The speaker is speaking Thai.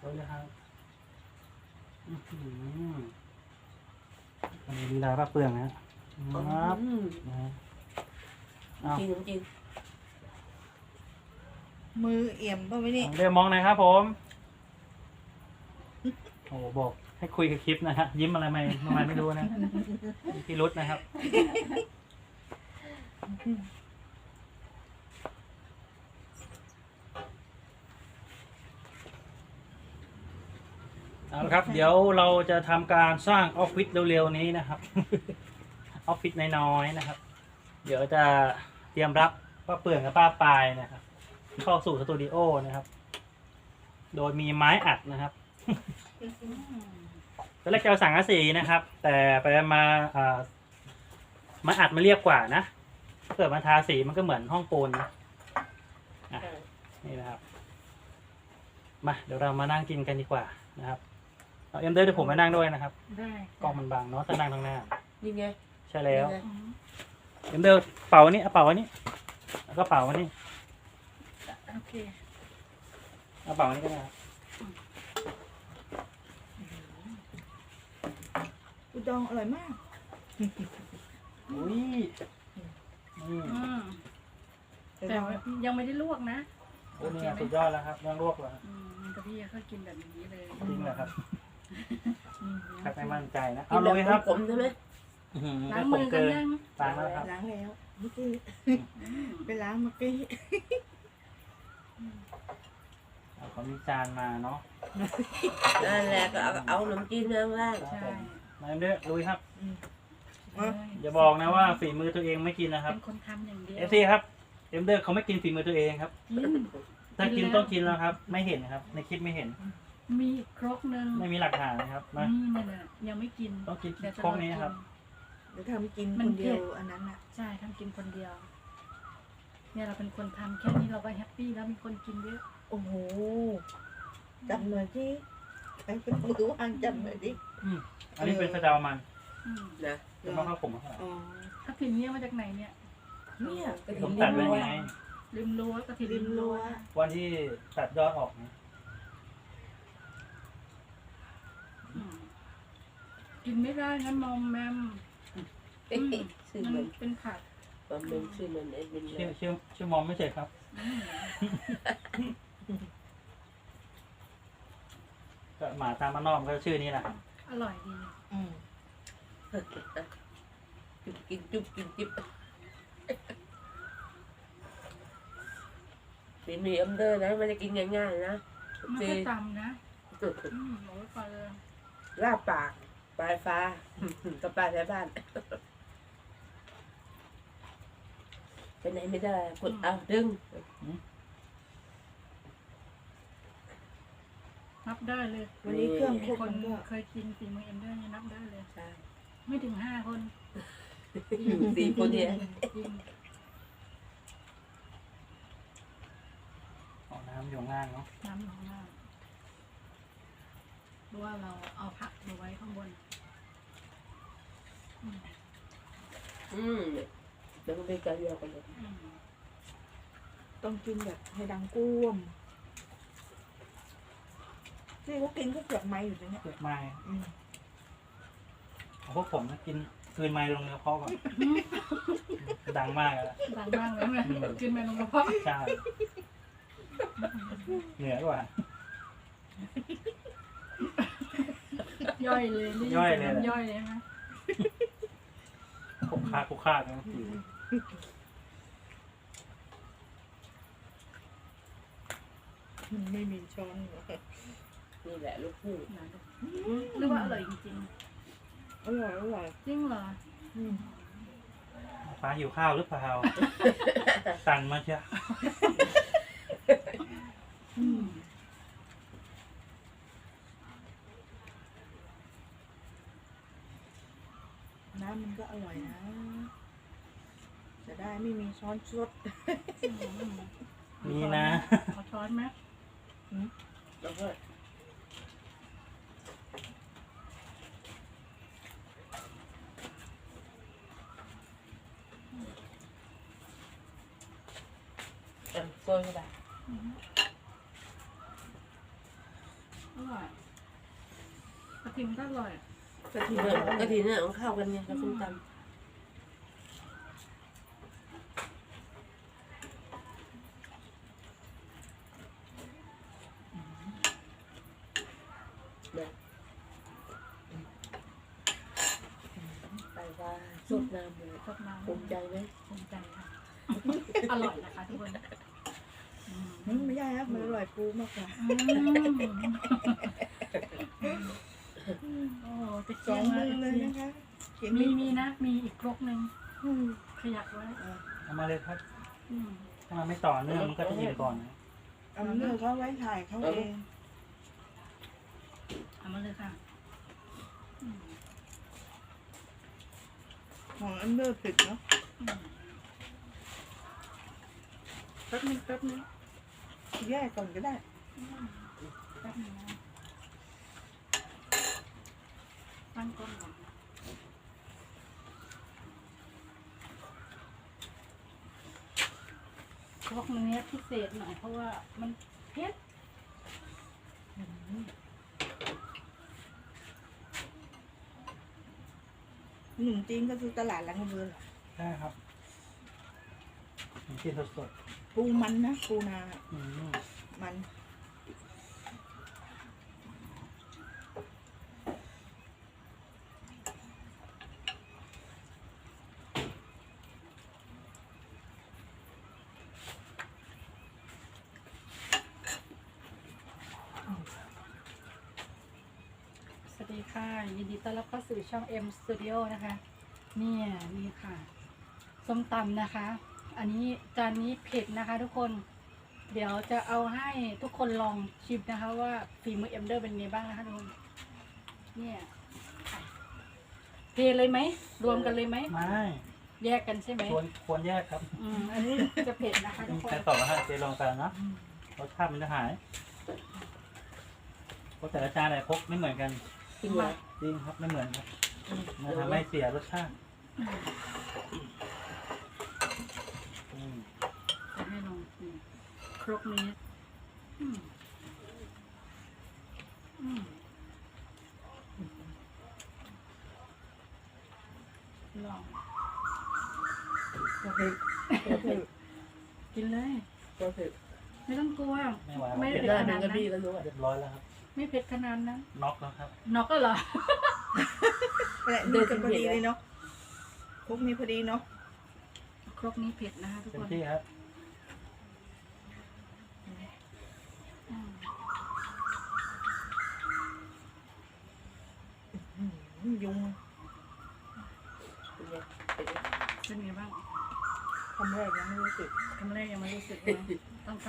โอ้ยนะครับอื้อหืออันนี้ลีลาป้าเปลืองนะครับอืมนะฮะเอาจริงจริงมือเอี่ยมป่ะไหมนี่ เรียกมองหน่อยครับผม โอ้โหบอกให้คุยกับคลิปนะฮะยิ้มอะไรไม่ทำไมไม่รู้นะพี่รุษนะครับ เอาละครับ เดี๋ยวเราจะทำการสร้างออฟฟิศเร็วๆนี้นะครับ ออฟฟิศน้อยๆนะครับ เดี๋ยวจะเตรียมรับป้าเปื่องกับป้าปายนะครับ เข้าสู่สตูดิโอนะครับ โดยมีไม้อัดนะครับ ตอนแรกจะเอาสังกะสีนะครับ แต่ไปมาอ่าไม้อัดมันเรียบกว่านะถ้าเกิดมาทาสีมันก็เหมือนห้องปูนนะอะนี่นะครับ มาเดี๋ยวเรามานั่งกินกันดีกว่านะครับ เอาเอ็มเดอร์เดี๋ยวผมมานั่งด้วยนะครับได้กล้องมันบังเนาะถ้านั่งตรงหน้า นี่ไงใช่แล้วนี่ไงอืมเอ็มเดอร์เป่าอันนี้เอาเป่าอันนี้แล้วก็เป่าอันนี้โอเคเอาเป่าอันนี้ก็ได้ครับอุดองอร่อยมาก อุ้ยนี่อืมแต่แต่เราว่ายังไม่ได้ลวกนะโอ้นี่สุดยอดแล้วครับยังลวกเลยอืมมันกับพี่ก็กินแบบนี้เลย จริงเหรอครับอืมถ้าไม่มั่นใจนะกิเอานลุยครับผมใช่ไหมอื้อหือล้างผมืมอกัเกินนยังตายแล้วครับ ล้างแล้วเมื่อกี้ไปล้างเมื่อกี้เอาเขามีจานมาเนาะนั่นแหละก็เอาเอาขนมจีนมาข้างล่างครับใช่ผมมาเอ็มเดอร์ลุยครับอืมใช่อย่าบอกนะว่าฝีมือตัวเองไม่กินนะครับ เป็นคนทำอย่างเดียว เอฟซีครับเอ็มเดอร์เขาไม่กินฝีมือตัวเองครับกินถ้ากินต้องกินแล้วครับ ไม่เห็นครับ ในคลิปไม่เห็น มีอีกครกหนึ่งไม่มีหลักฐานนะครับมาอืมนั่นน่ะ ยังไม่กินต้องกินเดี๋ยวจะพวกนี้ครับเดี๋ยวทำกินมัคนนเดียวอันนั้นอะ ใช่ทำกินคนเดียว เนี่ยเราเป็นคนทำแค่นี้เราก็แฮปปี้แล้วมีคนกินเยอะโอ้โหจับหน่อยที่ใครเป็นมือวางจับหน่อยดิอืมอันนี้เป็นสะเดามันอืมนะเป็นมะพร้าวขมครับอ๋อถ้าถิ่นเนี่ยมาจากไหนเนี่ยเนี่ยกระผถิ่มนตัดริไว้มรั้วไง ริมรั้วก็ถิ่นริริมมรั้รั้วววันที่ตัดยอดออกนะ อืม กินไม่ได้นะมอมแมมเอ๊ะชื่อมัมันนเป็นผักมันเป็นชื่อมันเอ็ดวินเลชื่อยชื่อชื่อมอมไม่ใช่ครับ อืมก็หมาตามมานนอกก็ชื่อนี้แหละครับอร่อยดีอืมจุบกินจุบกินจิบฝีมืออัมเดอร์นะไม่ได้กินง่ายๆนะไม่ค่อยจำนะอืมบอกไว้ก่อนเลยลาบปาก ปลายฟ้า กับปลาแถวบ้านไปไหนไม่ได้กดเอาดึง นับได้เลยวันนี้เครื่องครบคนมันก็เคยกินฝีมือเอ็มเดอร์เนี่ยนับได้เลย ใช่ไม่ถึงห้าคนสี่คนเนี่ยจริงเอาน้ำอยู่ข้างล่างเนาะน้ำอยู่ข้างล่างเพราะว่าเราเอาผักมาไว้ข้างบน อืมอืมเดี๋ยวมันเป็นการเดียวกันเลยอืมต้องกินแบบให้ดังก้วมนี่เขากินก็เกือบไม้อยู่นะเนี่ยเปลือกไม้อืมเอาพวกผมนะกินคืนไม้ลงในกระเพาะก่อนดังมากแล้วดังมากเลยแม่กินไปลงกระเพาะใช่เหนือกว่า ย่อยเลยนี่ย่อยเลย ย่อยเลยนะ คุกคาคุกคากันมันไม่มีช้อนเหรอนี่แหละลูกคู่หรือว่าอร่อยจริงอร่อยอร่อยๆจริงเหรออืมฟ้าหิวข้าวหรือเปล่า สั่นมาเชียวอืม น้ำมันก็ อร่อยนะ จะได้ไม่มีช้อนชดนี่นะ ขอช้อนไหมแล้วก็อะโซ่ก็ได้อร่อยกระทิมก็อร่อย กะทิเนี่ยกะทิเนี่ยมันเข้ากันไงกับส้มตำเนี่ยไปว่าสดน้ำเลยชอบน้ำภูมิใจไหมภูมิใจค่ะ อร่อยนะคะทุกคนอืมอืมไม่ใช่ครับมันอร่อยปูมากกว่าอื มโอ้โหจะสเคี่อยงงมืมาอกเลยนะคะเขียนมีมีนะ มีอีกครกหนึ่งอืมขยับไว้เอามาเลยครับ อืมถ้ามันไม่ต่อเนื่องมันก็จะหยิบก่อนนะเอาเนื้อเขาไว้ถ่ายเขาเองเอามาเลยค่ะอืมของอันเดอร์ผิดเนาะอืมแป๊บนึงแป๊บนึงแยกก่อนก็ได้ แป๊บนึงนะ ตั้งก้นก่อนครกเนี้ยพิเศษหน่อยเพราะว่ามันเผ็ดขนมจีนก็คือตลาดหลังเมืองใช่ครับกินสดปูมันนะปูนา ๆอืม มัน ค่ะยินดีต้อนรับเข้าสู่ช่อง M Studio นะคะเนี่ยนี่ค่ะส้มตำนะคะ อันนี้จานนี้เผ็ดนะคะ ทุกคนเดี๋ยวจะเอาให้ทุกคนลองชิมนะคะ ว่าฝีมือเอ็มเดอร์เป็นไงบ้างนะคะทุกคนเนี่ยเทเลยไหมรวมกันเลยไหมไม่แยกกันใช่ไหมควรควรแยกครับอืมอันนี้จะเผ็ดนะคะทุกคนใครต่อฮะเจลองกันนะรสชาติมันจะหายเพราะแต่ละจานแต่ครกไม่เหมือนกัน จริงเหรอจริงครับไม่เหมือนครับอืมมันทำให้เสียรสชาติอืมจะให้ลองชิมครกนี้อืมอืมลองก็คือก็คือกินเลย ก็คือไม่ต้องกลัว ไม่ไหวไม่เรียบได้ร้อยหนึ่งกะทิแล้วรู้อะเรียบร้อยแล้วครับ ไม่เผ็ดขนาดนั้นน็อกแล้วครับน็อกก็เหรอแหละนี่กันพอดีเลยเนาะคุกนี้พอดีเนาะครกนี้เผ็ดนะคะทุกเต็คมนที่ครับอืมอืมยุงเป็นไงเป็นไงเป็นไงบ้างคำแรกยังไม่รู้สึก คำแรกยังไม่รู้สึกนะต้องทำ